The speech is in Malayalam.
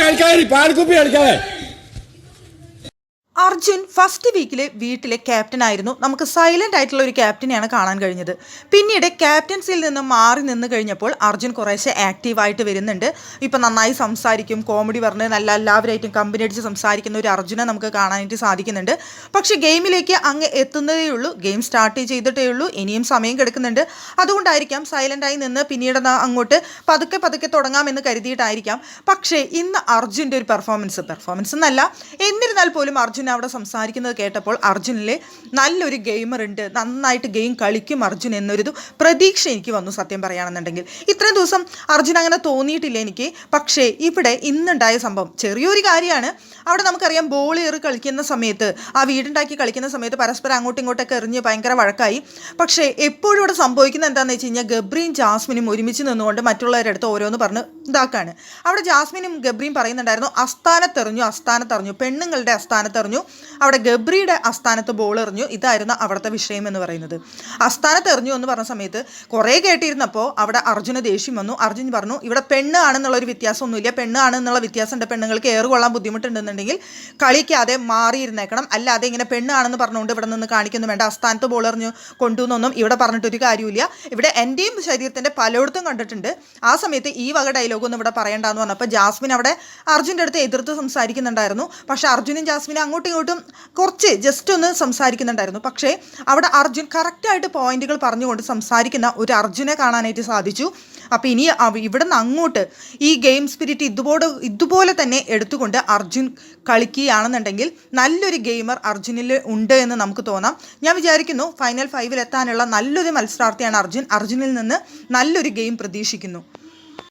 കളിക്കാതെ പാൽക്കുപ്പി കളിക്കാതെ അർജുൻ ഫസ്റ്റ് വീക്കിൽ വീട്ടിലെ ക്യാപ്റ്റൻ ആയിരുന്നു. നമുക്ക് സൈലന്റ് ആയിട്ടുള്ള ഒരു ക്യാപ്റ്റനെയാണ് കാണാൻ കഴിഞ്ഞത്. പിന്നീട് ക്യാപ്റ്റൻസിയിൽ നിന്ന് മാറി നിന്ന് കഴിഞ്ഞപ്പോൾ അർജുൻ കുറേശ്ശെ ആക്റ്റീവായിട്ട് വരുന്നുണ്ട്. ഇപ്പം നന്നായി സംസാരിക്കും കോമഡി പറഞ്ഞ് നല്ല എല്ലാവരായിട്ടും കമ്പനി അടിച്ച് സംസാരിക്കുന്ന ഒരു അർജുനെ നമുക്ക് കാണാനായിട്ട് സാധിക്കുന്നുണ്ട്. പക്ഷേ ഗെയിമിലേക്ക് അങ്ങ് എത്തുന്നതേ ഉള്ളൂ. ഗെയിം സ്റ്റാർട്ട് ചെയ്തിട്ടേ ഉള്ളൂ. ഇനിയും സമയം കിടക്കുന്നുണ്ട്. അതുകൊണ്ടായിരിക്കാം സൈലന്റായി നിന്ന് പിന്നീട് അങ്ങോട്ട് പതുക്കെ പതുക്കെ തുടങ്ങാമെന്ന് കരുതിയിട്ടായിരിക്കാം. പക്ഷേ ഇന്ന് അർജുന്റെ ഒരു പെർഫോമൻസ് പെർഫോമൻസ് എന്നല്ല. എന്നിരുന്നാൽ പോലും അർജുൻ അവിടെ സംസാരിക്കുന്നത് കേട്ടപ്പോൾ അർജുനിലെ നല്ലൊരു ഗെയിമറുണ്ട് നന്നായിട്ട് ഗെയിം കളിക്കും അർജുൻ എന്നൊരു പ്രതീക്ഷ എനിക്ക് വന്നു സത്യം പറയുകയാണെന്നുണ്ടെങ്കിൽ ഇത്രയും ദിവസം അർജുൻ അങ്ങനെ തോന്നിയിട്ടില്ല എനിക്ക്. പക്ഷേ ഇവിടെ ഇന്നുണ്ടായ സംഭവം ചെറിയൊരു കാര്യമാണ്. അവിടെ നമുക്കറിയാം ബോൾ ഏറി കളിക്കുന്ന സമയത്ത് ആ വീടുണ്ടാക്കി കളിക്കുന്ന സമയത്ത് പരസ്പരം അങ്ങോട്ടും ഇങ്ങോട്ടൊക്കെ എറിഞ്ഞ് ഭയങ്കര വഴക്കായി. പക്ഷേ എപ്പോഴും ഇവിടെ സംഭവിക്കുന്നത് എന്താണെന്ന് വെച്ച് കഴിഞ്ഞാൽ ഗബ്രിയും ജാസ്മിനും ഒരുമിച്ച് നിന്നുകൊണ്ട് മറ്റുള്ളവരുടെ അടുത്ത് ഓരോന്ന് പറഞ്ഞ് ഇതാക്കാണ്. അവിടെ ജാസ്മിനും ഗബ്രിയും പറയുന്നുണ്ടായിരുന്നു അസ്ഥാനത്തെറിഞ്ഞു അസ്ഥാനത്തെറിഞ്ഞു പെണ്ണുങ്ങളുടെ അസ്ഥാനത്തെറിഞ്ഞു അവിടെ ഗബ്രിയുടെ അസ്ഥാനത്ത് ബോൾ എറിഞ്ഞു. ഇതായിരുന്നു അവിടുത്തെ വിഷയം എന്ന് പറയുന്നത്. അസ്ഥാനത്ത് എറിഞ്ഞു എന്ന് പറഞ്ഞ സമയത്ത് കുറേ കേട്ടിരുന്നപ്പോൾ അവിടെ അർജുന ദേഷ്യം വന്നു. അർജുൻ പറഞ്ഞു ഇവിടെ പെണ്ണ് ആണെന്നുള്ളൊരു വ്യത്യാസമൊന്നുമില്ല. പെണ്ണ് ആണെന്നുള്ള വ്യത്യാസമുണ്ട്. പെണ്ണുങ്ങൾക്ക് ഏറുകൊള്ളാൻ ബുദ്ധിമുട്ടുണ്ടെന്നുണ്ടെങ്കിൽ കളിക്കാതെ മാറിയിരുന്നേക്കണം. അല്ലാതെ ഇങ്ങനെ പെണ്ണ് ആണെന്ന് പറഞ്ഞുകൊണ്ട് ഇവിടെ നിന്ന് കാണിക്കുന്നു വേണ്ട. അസ്ഥാനത്ത് ബോൾ എറിഞ്ഞു കൊണ്ടുവന്നൊന്നും ഇവിടെ പറഞ്ഞിട്ടൊരു കാര്യമില്ല ഇവിടെ എന്റെയും ശരീരത്തിന്റെ പലയിടത്തും കണ്ടിട്ടുണ്ട്. ആ സമയത്ത് ഈ വക ഡയലോഗൊന്നും ഇവിടെ പറയണ്ടെന്ന് പറഞ്ഞപ്പോൾ ജാസ്മിൻ അവിടെ അർജുന്റെ അടുത്ത് എതിർത്ത് സംസാരിക്കുന്നുണ്ടായിരുന്നു. പക്ഷേ അർജുനും ജാസ്മിനും അങ്ങോട്ടും ഇങ്ങോട്ടും കുറച്ച് ജസ്റ്റ് ഒന്ന് സംസാരിക്കുന്നുണ്ടായിരുന്നു. പക്ഷേ അവിടെ അർജുൻ കറക്റ്റായിട്ട് പോയിന്റുകൾ പറഞ്ഞുകൊണ്ട് സംസാരിക്കുന്ന ഒരു അർജുനെ കാണാനായിട്ട് സാധിച്ചു. അപ്പോൾ ഇനി ഇവിടെ നിന്ന് അങ്ങോട്ട് ഈ ഗെയിം സ്പിരിറ്റ് ഇതുപോലെ ഇതുപോലെ തന്നെ എടുത്തുകൊണ്ട് അർജുൻ കളിക്കുകയാണെന്നുണ്ടെങ്കിൽ നല്ലൊരു ഗെയിമർ അർജുനിൽ ഉണ്ട് എന്ന് നമുക്ക് തോന്നാം. ഞാൻ വിചാരിക്കുന്നു ഫൈനൽ ഫൈവിൽ എത്താനുള്ള നല്ലൊരു മത്സരാർത്ഥിയാണ് അർജുൻ. അർജുനിൽ നിന്ന് നല്ലൊരു ഗെയിം പ്രതീക്ഷിക്കുന്നു.